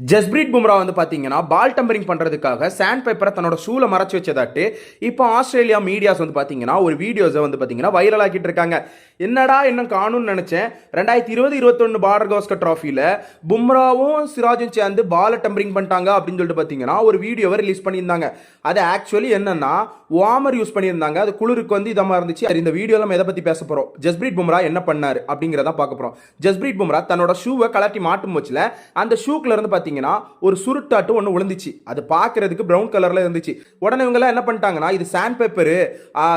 ஜஸ்பிரீத் பும்ரா வந்து பார்த்தீங்கன்னா பால் டம்பரிங் பண்ணுறதுக்காக சாண்ட் பேப்பரை தன்னோட ஷூவில் மறைச்சி வச்சதாட்டு இப்போ ஆஸ்திரேலியா மீடியாஸ் வந்து பார்த்தீங்கன்னா ஒரு வீடியோஸை வந்து பார்த்தீங்கன்னா வைரல் ஆக்கிட்டு இருக்காங்க. என்னடா என்ன காணும்னு நினச்சேன். ரெண்டாயிரத்தி இருபது இருபத்தொன்று பார்டர் கோஸ்கர் ட்ராஃபியில் பும்ராவும் சிராஜும் சேர்ந்து பாலை டம்பரிங் பண்ணிட்டாங்க அப்படின்னு சொல்லிட்டு பார்த்தீங்கன்னா ஒரு வீடியோவை ரிலீஸ் பண்ணியிருந்தாங்க. அது ஆக்சுவலி என்னன்னா வார்மர் யூஸ் பண்ணியிருந்தாங்க. அது குளிருக்கு வந்து இதமாக இருந்துச்சு. அது இந்த வீடியோவில் நம்ம எதை பற்றி பேச போகிறோம் ஜஸ்பிரீத் பும்ரா என்ன பண்ணார் அப்படிங்கிறத பார்க்க போகிறோம் ஜஸ்பிரீத் பும்ரா தன்னோட ஷூவை கலட்டி மாட்டும் போச்சுல அந்த ஷூக்கில் இருந்து பார்த்தீங்கன்னா பார்த்தீங்கன்னா ஒரு சுருட்டாட்டு ஒன்று விழுந்துச்சு. அது பார்க்கறதுக்கு ப்ரௌன் கலரில் இருந்துச்சு. உடனே இவங்கெல்லாம் என்ன பண்ணிட்டாங்கன்னா இது சாண்ட் பேப்பரு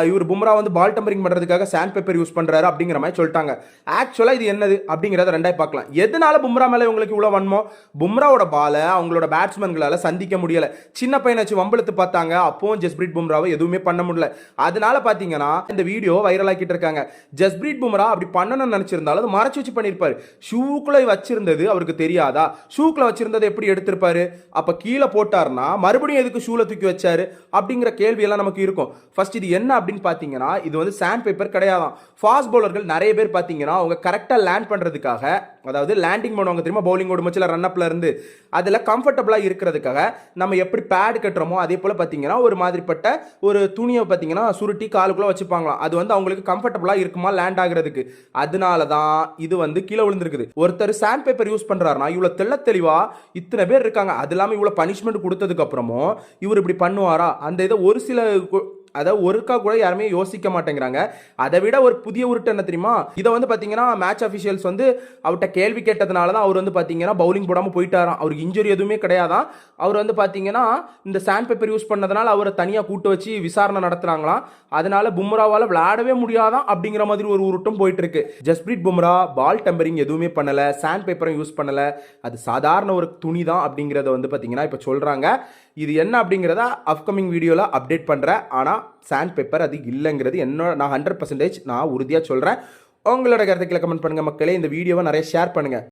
இவர் பும்ரா வந்து பால் டம்பரிங் பண்ணுறதுக்காக சாண்ட் பேப்பர் யூஸ் பண்ணுறாரு அப்படிங்கிற மாதிரி சொல்லிட்டாங்க. ஆக்சுவலாக இது என்னது அப்படிங்கிறத ரெண்டாய் பார்க்கலாம். எதனால பும்ரா மேலே இவங்களுக்கு இவ்வளோ வன்மோ? பும்ராவோட பாலை அவங்களோட பேட்ஸ்மேன்களால் சந்திக்க முடியலை. சின்ன பையனை வச்சு வம்பளுத்து பார்த்தாங்க. அப்பவும் ஜஸ்பிரீத் பும்ராவை எதுவுமே பண்ண முடியல. அதனால பார்த்தீங்கன்னா இந்த வீடியோ வைரல் ஆக்கிட்டு இருக்காங்க. ஜஸ்பிரீத் பும்ரா அப்படி பண்ணணும்னு நினச்சிருந்தாலும் அது மறைச்சு வச்சு பண்ணியிருப்பார். ஷூக்குள்ள வச்சிருந்தது அவருக்கு தெரியாதா? ஷூக்குள்ள வச்சிருந்த வச்சிருந்ததை எப்படி எடுத்திருப்பாரு? அப்போ கீழே போட்டாருன்னா மறுபடியும் எதுக்கு ஷூல தூக்கி வச்சாரு? அப்படிங்கிற கேள்வியெல்லாம் நமக்கு இருக்கும். ஃபர்ஸ்ட் இது என்ன அப்படின்னு பார்த்தீங்கன்னா இது வந்து சாண்ட் பேப்பர் கிடையாதான் ஃபாஸ்ட் பவுலர்கள் நிறைய பேர் பார்த்தீங்கன்னா அவங்க கரெக்டாக லேண்ட் பண்ணுறதுக்காக அதாவது லேண்டிங் பண்ணுவாங்க தெரியுமா? பவுலிங் ஓடும் மச்சில் ரன் அப்ல இருந்து. அதில் கம்ஃபர்டபுளாக இருக்கிறதுக்காக நம்ம எப்படி பேட் கட்டுறோமோ அதே போல் பார்த்தீங்கன்னா ஒரு மாதிரிப்பட்ட ஒரு துணியை பார்த்தீங்கன்னா சுருட்டி காலுக்குள்ளே வச்சுப்பாங்களாம். அது வந்து அவங்களுக்கு கம்ஃபர்டபுளாக இருக்குமா லேண்ட் ஆகிறதுக்கு? அதனால தான் இது வந்து கீழே விழுந்திருக்குது. ஒருத்தர் சாண்ட் பேப்பர் யூஸ் பண்ணுறாருனா இவ்வளோ தெள்ள தெளிவாக இத்தனை பேர் இருக்காங்க. அது இல்லாமல் இவ்வளோ பனிஷ்மெண்ட் கொடுத்ததுக்கப்புறமும் இவர் இப்படி பண்ணுவாரா? அந்த இதை ஒரு சில அதை அதாவது ஒருக்கா கூட யாருமே யோசிக்க மாட்டேங்கிறாங்க. அதை விட ஒரு புதிய உருட்டு என்ன தெரியுமா? இதை வந்து பார்த்தீங்கன்னா மேட்ச் அஃபிஷியல்ஸ் வந்து அவர்கிட்ட கேள்வி கேட்டதுனால தான் அவர் வந்து பார்த்தீங்கன்னா பவுலிங் போடாமல் போயிட்டாராம். அவருக்கு இன்ஜுரி எதுவுமே கிடையாதான் அவர் வந்து பார்த்தீங்கன்னா இந்த சாண்ட் பேப்பர் யூஸ் பண்ணதுனால அவரை தனியாக கூட்டு வச்சு விசாரணை நடத்துனாங்களாம். அதனால பும்ராவால் விளையாடவே முடியாதான் அப்படிங்கிற மாதிரி ஒரு உருட்டும் போயிட்டு இருக்கு ஜஸ்பிரீத் பும்ரா பால் டெம்பரிங் எதுவுமே பண்ணலை சாண்ட் பேப்பரும் யூஸ் பண்ணலை. அது சாதாரண ஒரு துணி தான் அப்படிங்கிறத வந்து பார்த்தீங்கன்னா இப்போ சொல்கிறாங்க இது என்ன அப்படிங்கிறத அப்கமிங் வீடியோவில் அப்டேட் பண்ணுறேன் ஆனால் சாண்ட் பேப்பர் அது இல்லைங்கிறது என்னோட நான் ஹண்ட்ரட் பர்சன்டேஜ் நான் உறுதியாக சொல்கிறேன் உங்களோட கருத்துக்களை கமெண்ட் பண்ணுங்கள் மக்களே. இந்த வீடியோவை நிறைய ஷேர் பண்ணுங்கள்